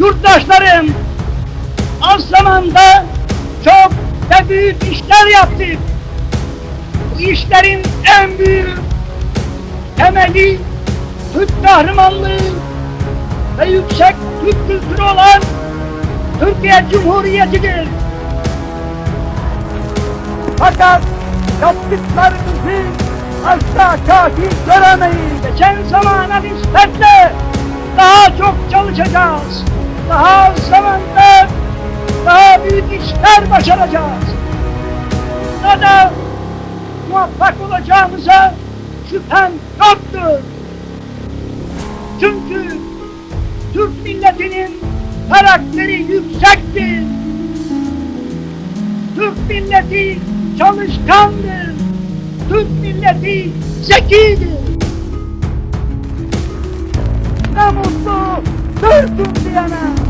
yurttaşlarım az zamanda çok ve büyük işler yaptık. Bu işlerin en büyük temeli Türk kahramanlığı ve yüksek Türk kültürü olan Türkiye Cumhuriyeti'dir. Fakat yaptıklarımızı asla kafi göremeyiz. Geçen zamana nispetle daha çok çalışacağız. Daha az zamanda daha büyük işler başaracağız. Bunda da muvaffak olacağımıza şüphem yoktur. Çünkü Türk milletinin karakteri yüksektir. Türk milleti çalışkandır. Türk milleti zekidir. Ne mutlu Türk'üm diyene.